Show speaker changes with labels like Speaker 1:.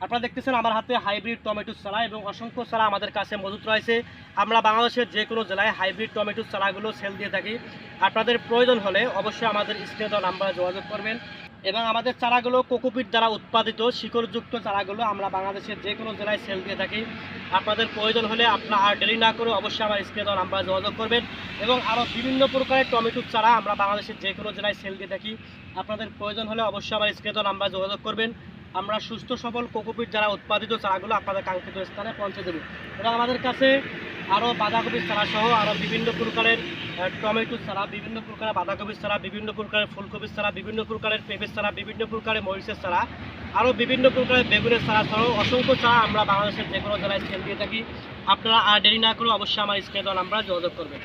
Speaker 1: আপনারা দেখতেছেন আমার হাতে হাইব্রিড টমেটো চারা এবং অসংখ্য চারা আমাদের কাছে মজুত রয়েছে। আমরা বাংলাদেশের যে কোনো জেলায় হাইব্রিড টমেটো চারাগুলো সেল দিয়ে থাকি। আপনাদের প্রয়োজন হলে অবশ্যই আমাদের স্ক্রিনে দেওয়া নাম্বারে যোগাযোগ করবেন। এবং আমাদের চারাগুলো কোকোপিট দ্বারা উৎপাদিত, শিকড়যুক্ত চারাগুলো আমরা বাংলাদেশের যে কোনো জেলায় সেল দিয়ে থাকি। আপনাদের প্রয়োজন হলে আপনার আর ডেলি না করে অবশ্যই আমার স্ক্রিনে দেওয়া নাম্বারে যোগাযোগ করবেন। এবং আরও বিভিন্ন প্রকারের টমেটোর চারা আমরা বাংলাদেশের যে কোনো জেলায় সেল দিয়ে থাকি। আপনাদের প্রয়োজন হলে অবশ্যই আমার স্ক্রিনে দেওয়া নাম্বারে যোগাযোগ করবেন। আমরা সুস্থ, সবল কোকোপিট যারা উৎপাদিত চারাগুলো আপনাদের কাঙ্ক্ষিত স্থানে পৌঁছে দেবো। এবং আমাদের কাছে আরও বাঁধাকপির চারা সহ আরও বিভিন্ন প্রকারের টমেটো চারা, বিভিন্ন প্রকারের বাঁধাকপির চারা, বিভিন্ন প্রকারের ফুলকপির চারা, বিভিন্ন প্রকারের পেঁপের চারা, বিভিন্ন প্রকারের মরিচের চারা, আরও বিভিন্ন প্রকারের বেগুনের চারা সহ অসংখ্য চারা আমরা বাংলাদেশের যে কোনো জেলায় সেল দিয়ে থাকি। আপনারা আর দেরি না করে অবশ্যই আমার স্ক্রিনে নাম্বারে যোগাযোগ করবেন।